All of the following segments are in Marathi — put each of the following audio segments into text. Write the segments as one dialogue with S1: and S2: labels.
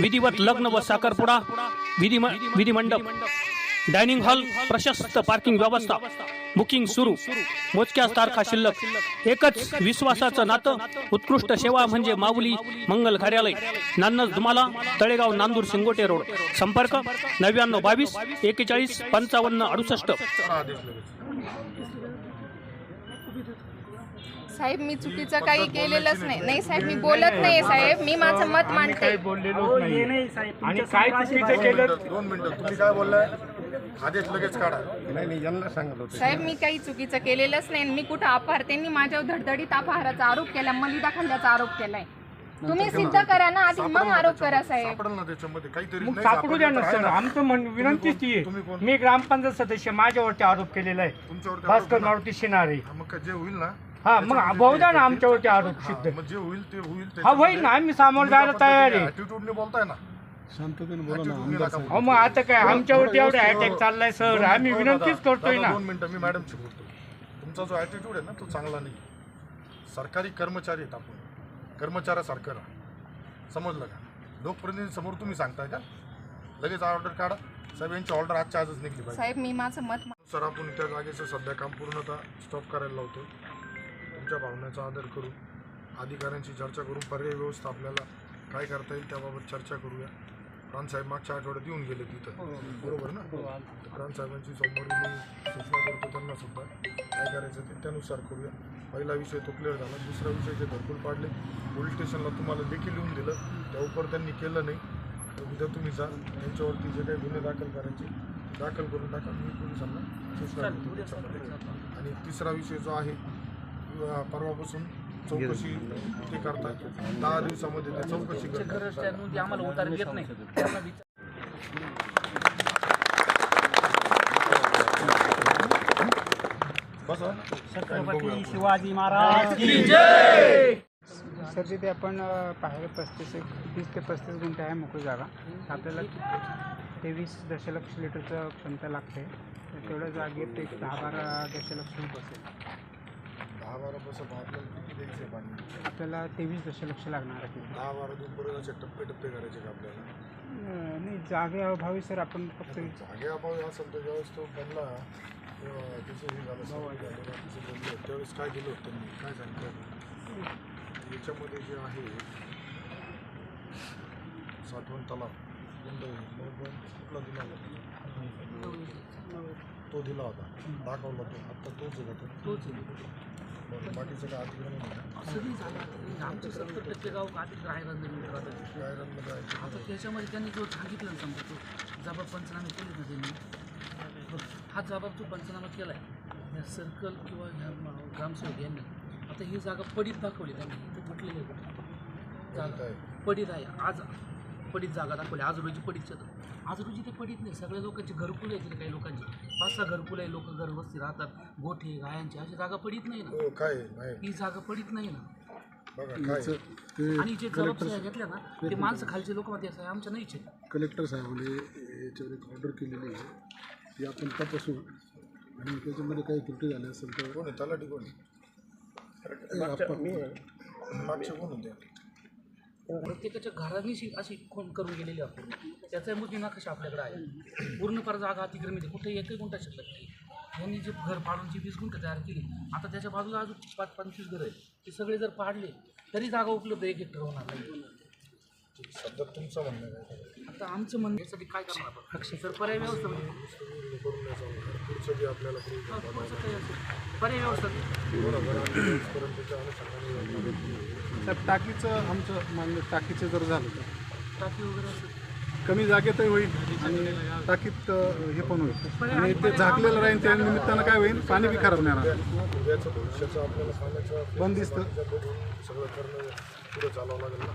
S1: विधिवत लग्न व साखरपुडा विधिमंडप डायनिंग हॉल प्रशस्त पार्किंग व्यवस्था बुकिंग सुरू मोजक्याच तारखा शिल्लक एकच विश्वासाचं नातं उत्कृष्ट सेवा म्हणजे माऊली मंगल कार्यालय नान्नज दुमाला तळेगाव नांदूर सिंगोटे रोड. संपर्क नव्याण्णव बावीस एकेचाळीस पंचावन्न अडुसष्ट.
S2: साहेब मी चुकीचं काही केलेलंच नाही. नाही. साहेब मी बोलत नाही साहेब. मी माझं मत मांडते.
S3: काही बोललेलोच नाही आणि काय चुकीचं केलं?
S4: दोन मिनिटं तुम्ही काय बोललाय? आदेश लगेच काढा.
S5: नाही नाही यांना सांगत होते.
S2: साहेब मी काही चुकीचं केलेलंच नाही मी कुठं अपहार त्यांनी माझ्यावर धडधडीत अपहाराचा आरोप केला मलिदा खाल्ल्याचा आरोप केलाय. तुम्ही सिद्ध करा ना आधी मग आरोप करा साहेब.
S4: सापडेल ना त्याच्यामध्ये काहीतरी
S3: मग
S4: नाही
S3: सापडू द्या
S4: सापडलं
S3: ना
S4: तर आहे
S3: सर.
S4: ना.
S3: आमचं म्हण विनंतीच ती
S4: तुम्ही कोण?
S3: आहे मी ग्रामपंचायत सदस्य माझ्यावरती आरोप केलेला आहे.
S4: तुमच्यावरती
S3: भास्कर मारुती शिनारे.
S4: हा, मग काय जे होईल ना
S3: हा मग बहुधा ना आमच्यावरती आरोप
S4: हा,
S3: सिद्ध
S4: मग जे होईल ते होईल
S3: हा होईल ना आम्ही सामोरं जायला तयार आहे.
S4: बोलताय ना.
S5: शांततेने बोला
S4: Attitude
S5: ना
S4: ने
S5: आमदार
S4: नका
S5: साहेब.
S3: अहो मग आता काय आमच्यावरती एवढा अटॅक चाललाय सर आम्ही विनंतीच
S4: मिनिटं,
S3: करतोय
S4: दादा,
S3: ना.
S4: दोन मिनिटं मी मॅडमशी बोलतो. तुमचा जो ऍटिट्यूड आहे ना तो चांगला नाही सरकारी कर्मचारी आहेत आपण. कर्मचाऱ्यासारखं राहा. समजलं का? लोकप्रतिनिधी समोर तुम्ही सांगताय का? लगेच ऑर्डर काढा. साहेब यांची ऑर्डर आजच्या आजच निघली पाहिजे.
S2: साहेब मी माझं मत
S4: सर आपण त्या जागेचं सध्या काम पूर्णतः स्टॉप करायला लावतो तुमच्या भावनेचा आदर करू अधिकाऱ्यांशी चर्चा करून पर्याय व्यवस्था आपल्याला काय करता येईल त्याबाबत चर्चा करूया. प्राणसाहेब मागच्या आठवड्यात येऊन गेले तिथं. बरोबर ना? प्राणसाहेबांची सोमवारी मी सूचना करतो त्यांना सुद्धा. काय करायचं ते त्यानुसार करूया. पहिला विषय तो क्लिअर झाला. दुसरा विषय जे घरकुल पाडले पोलीस स्टेशनला तुम्हाला लेखी लिहून दिलं. त्या उपर त्यांनी केलं नाही. तर उद्या तुम्ही जा. त्यांच्यावरती जे काही गुन्हे दाखल करायचे दाखल करून टाका. मी पोलिसांना सूचना. आणि तिसरा विषय जो आहे परवापासून चौकशी ते करतात दहा दिवसामध्ये ते चौकशी करतात
S6: आम्हाला उतार नाही.
S4: बसा
S6: छत्रपती शिवाजी महाराज की
S7: सर तिथे आपण पाहिलं पस्तीस एक तीस ते पस्तीस गुंठे आहे मोकळी जागा. आपल्याला तेवीस दशलक्ष लिटरचं क्षमता लागते. तर तेवढ्या जागेत एक दहा बारा दशलक्ष बसेल.
S4: दहा बारा बस आपल्याला किती द्यायचे पाणी?
S7: आपल्याला तेवीस दशलक्ष लागणार आहे.
S4: दहा बारा बरोबर असे टप्पे टप्पे करायचे का आपल्याला?
S7: अ, नाही जागे अभावी सर आपण फक्त
S4: जागे अभावी असेल तर ज्यावेळेस तो बनला तेव्हा त्याचं हे झालं सगळं झालं, बाकीचं बोललं. त्यावेळेस काय दिलं होतं त्यांनी? काय सांगतात याच्यामध्ये जे आहे साठवण तलाव आहे? मग कुठला दिला होता? तो दिला होता. दाखवला तो. आत्ता तोच आहे का तो? बरं बाकीचं काय अतिक्रमण आहे
S6: आमचे सत्तर टक्के गाव आधी राहायला जमीन राहतात.
S4: काय रंग काय
S6: आता त्याच्यामध्ये त्यांनी जो सांगितलं ना समजा तो जबाब पंचनामे केले ना त्यांनी हा जबाब जो पंचनामा केला आहे या सर्कल किंवा ह्या ग्रामसेवक यांनी आता ही जागा पडीत दाखवली त्यांनी इथं म्हटलेलं आहे. जागा पडीत आहे. आज पडीत जागा दाखवली आज रोजी पडीत आज रोजी ते पडीत नाही सगळ्या लोकांची घरकुल आहेत तिथे काही लोकांची. पाच सहा घरकुल आहे लोक घरवस्ती राहतात गोठे गायांची अशी जागा पडीत नाही ना.
S4: हो काय? नाही
S6: ही जागा पडीत नाही ना.
S4: बघा काय?
S6: आणि जे जबाबदाऱ्या घेतल्या ना ते माणसं खालचे लोक मध्ये असं आमच्या नाहीच
S5: कलेक्टर साहेबांनी याच्यावर एक ऑर्डर केलेली आहे ती आपण तपासू. आणि त्याच्यामध्ये काही त्रुटी झाल्या असेल तर
S4: कोण आहे? तलाठी कोण आहे?
S5: आपण
S4: मागचे कोण होते
S6: प्रत्येकाच्या घरांनीशी अशी खून करून गेलेली आपण. त्याचा मुद्दी नकाशा आपल्याकडे आहे? पूर्णपणे जागा अतिक्रमित आहे. कुठे एकही गुंठा शिल्लक नाही यांनी जे घर पाडून जी वीस गुंठ तयार केली आता त्याच्या बाजूला अजून पाच पंचवीस घरं आहेत. ते सगळे जर पाडले तरी जागा उपलब्ध एक हेक्टर होणार नाही.
S4: सध्या तुमचं म्हणणं आहे काय?
S6: आता आमचं म्हणणं यासाठी काय करणार आपण? सर पर्याय व्यवस्था म्हणजे?
S4: करून पुढचं जे आपल्याला.
S6: पर्याय व्यवस्था.
S4: पर्यंतच्या अनुषंगाने
S5: साहेब टाकीचं आमचं मान्य टाकीचं जर झालं तर?
S6: टाकी वगैरे असेल.
S5: कमी जागेतही होईल. आणि टाकीत अ, हे पण होईल. आणि ते झाकलेलं राहील त्या निमित्तानं काय होईल? पाणी बी खराब नाही राहणार.
S4: उद्याचं भविष्याचं आपल्याला पाण्याचं
S5: बंदिस्त.
S4: सगळं करणं पुढे चालावं लागेल ना.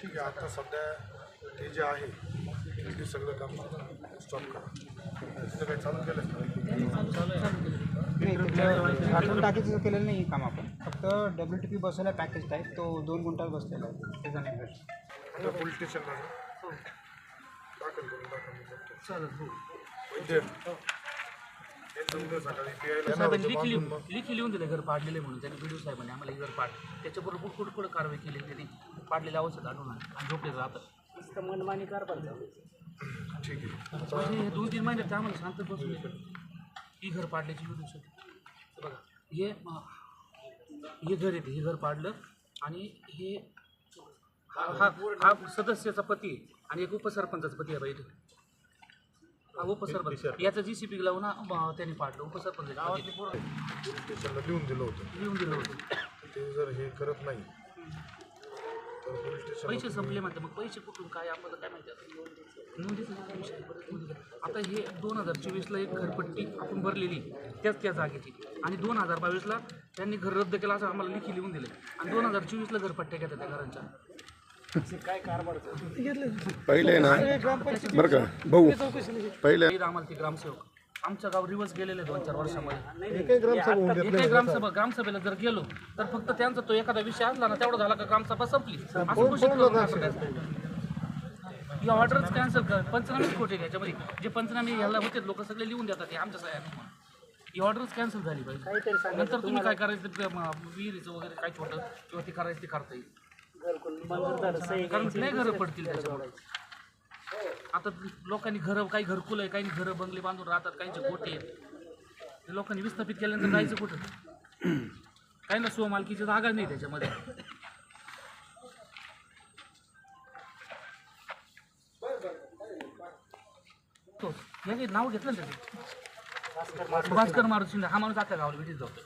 S4: ठीक आहे आता सध्या ते जे आहे ते सगळं काम स्टॉप करा. तिथं काही चालू केलं
S7: आठवण टाकीचं केलेलं नाही हे काम आपण. फक्त डब्ल्यू टी पी बसवला पॅकेज टाईप तो दोन गुंठात बसलेला आहे. त्याचा नाही
S4: पोलीस स्टेशनला. दाखल करून दाखल.
S6: चालेल लिखी लिहून दिलं घर पाडलेले म्हणून त्यांनी व्हिडिओ साहेबांनी आम्हाला हे घर पाड त्याच्याबरोबर कुठं कुठं कुठं कारवाई केली त्यांनी पाडलेल्या अवस्थेत आले आणि झोपले राहतात.
S3: मनमानी कारभार
S4: ठीक आहे.
S6: म्हणजे हे दोन तीन महिन्यात ते आम्हाला शांत बसून येतं ही घर पाडल्याची व्हिडिओ शूट बघा हे हे घर येते हे घर पाडलं आणि हे हा हा हा सदस्याचा पती आणि एक उपसरपंचाचा पती आहे बाई इथे. उपसरपंच. याचा जी सी पी लावून त्यांनी पाडलं. उपसरपंच
S4: स्टेशनला लिहून दिलं होतं.
S6: लिहून दिलं होतं.
S4: ते जर हे करत नाही तर पोलीस स्टेशन
S6: पैसे संपले म्हणते मग पैसे कुठून काय आपल्याला काय माहिती आता? नोंदीचं काय विषय आहे, परत नोंदी करा. आता हे दोन हजार चोवीसला एक घरपट्टी आपण भरलेली त्याच त्या जागेची. आणि दोन हजार बावीसला त्यांनी घर रद्द केलं असं आम्हाला लिखी लिहून दिले आणि दोन हजार चोवीसला घरपट्ट्या घेतात त्या घरांच्या.
S8: पहिले ना बरं का भाऊ पहिले.
S6: आम्हाला ते ग्रामसेवक. आमचं गाव रिवर्स गेलेले दोन चार वर्षामध्ये. एकही ग्रामसभा ग्रामसभेला जर गेलो तर फक्त त्यांचा तो एखादा विषय असला ना तेवढा झाला का ग्रामसभा संपली. असं करून. ही ऑर्डरच कॅन्सल कर पंचनामेच खोटे याच्यामध्ये जे पंचनामे ह्याला होते लोक सगळे लिहून देतात हे आमच्या सह्या. ही ऑर्डरच कॅन्सल झाली पाहिजे. नंतर तुम्ही काय करायचं ते, विहिरीचं वगैरे काय छोटं किंवा ते करायचं ते करता येईल. कारण लय घरं पडतील त्याच्यामुळे. आता लोकांनी घरं काही घरकुल आहे काही घरं बंगले बांधून राहतात काहींचे गोटे आहेत. ते लोकांनी विस्थापित केल्यानंतर जायचं कुठं? काही ना स्वमालकीची जागा नाही त्याच्यामध्ये. तो याने नाव घेतलं ना त्याचं? भास्कर मारुती शिंदे हा माणूस आता गावाला भेटीत जातो.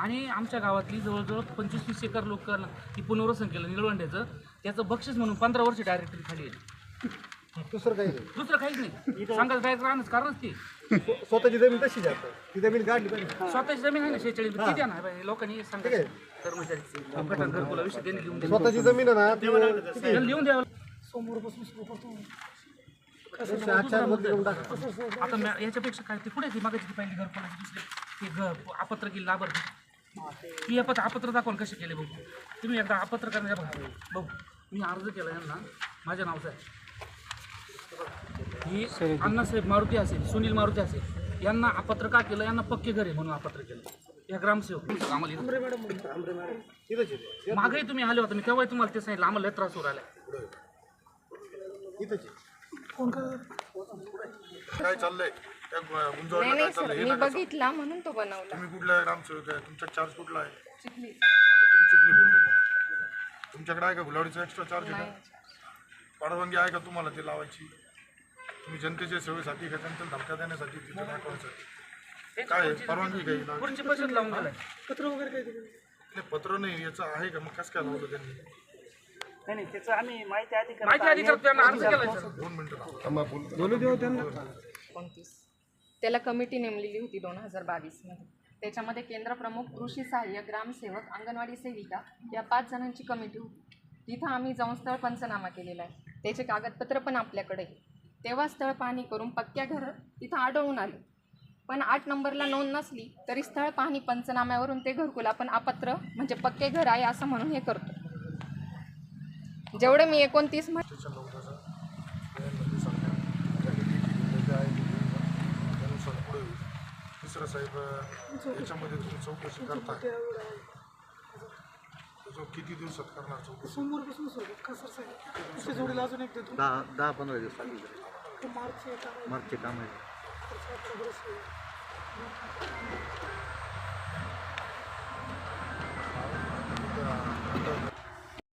S6: आणि आमच्या गावातली जवळजवळ पंचवीस तीस एकर लोक ती पुनर्वसन केलं निळवंड्याचं त्याचं बक्षीस म्हणून पंधरा वर्ष डायरेक्टरी खाली आहे
S5: दुसरं काही
S6: दुसरं काहीच नाही. सांगायचं डायरेक्ट राहणंच कारणच ते.
S5: नाही स्वतःची जमीन तशी जातं ती जमीन काढली पाहिजे.
S6: स्वतःची जमीन आहे ना शेहेचाळीस किती द्या ना बाई, लोकांनी सांगायचं कर्मचारी घरकुला विषय त्यांनी लिहून द्यावं
S5: स्वतःची जमीन आहे ना ती
S6: त्यांनी लिहून द्यावं
S5: मध्ये घेऊन टाका.
S6: आता म्या- याच्यापेक्षा काय ते पुढे ती मागायची ती पहिली घरकुलाची दुसरी? ते घर आपत्र केली लाभर ती आपत्र आपत्र दाखवून कसे केले बघू? तुम्ही एकदा आपत्र करण्या बघा बघू मी अर्ज केला यांना माझ्या नावचा आहे. ही अण्णासाहेब मारुती असेल सुनील मारुती असेल यांना आपत्र का केलं? यांना पक्के घर आहे म्हणून आपत्र केलं. या ग्रामसेवक. आम्हाला मागेही तुम्ही आले होते मी तेव्हाही तुम्हाला ते सांगितलं. आम्हाला त्रास होऊ राहिला
S4: काय चाललंय? त्या
S2: नाही नाही सर मी
S4: नका
S2: बघितला म्हणून तो बनवला.
S4: तुम्ही कुठला ग्रामसेवक आहे. तुमचा चार्ज कुठला आहे?
S2: चिखली.
S4: तुम्ही चिखली बोलतो तुमच्याकडे आहे का गुलावडीचा एक्स्ट्रा चार्ज आहे का? परवानगी आहे का तुम्हाला ते लावायची? तुम्ही जनतेच्या सेवेसाठी का जनतेला धमक्या देण्यासाठी तिथे दाखवायसाठी काय आहे? परवानगी काही
S6: बचत लावून गेलाय
S4: नाही, पत्र नाही याचं आहे का? मग कसं काय लावलं त्यांनी?
S3: नाही नाही त्याचं आम्ही माहिती अधिकार
S6: माहिती अधिकार त्यांना अर्ज केलाय सर.
S4: दोन मिनिटं थांबा.
S8: बोल.
S2: एकोणतीस त्याला कमिटी नेमलेली होती दोन हजार बावीसमध्ये. त्याच्यामध्ये केंद्र प्रमुख कृषी सहाय्य ग्रामसेवक अंगणवाडी सेविका या पाच जणांची कमिटी होती. तिथं आम्ही जाऊन स्थळ पंचनामा केलेला आहे. त्याचे कागदपत्र पण आपल्याकडे तेव्हा स्थळ पाहणी करून पक्क्या घरं तिथं आढळून आले. पण आठ नंबरला नोंद नसली तरी स्थळ पाहणी पंचनाम्यावरून ते घरकुल आपण अपात्र म्हणजे पक्के घर आहे असं म्हणून हे करतो. जेवढे मी एकोणतीस म्हण
S4: स्टेशन लावताचा त्यामध्ये सांगा त्याने किती जे आहे ते घेऊन जा. त्यानुसार पुढे होईल तिसरं साहेब याच्यामध्ये तुम्ही चौकशी करताय. त्याच्यावर किती दिवसात करणार चौकशी?
S9: दहा दहा पंधरा दिवस मार्चचे काम आहे.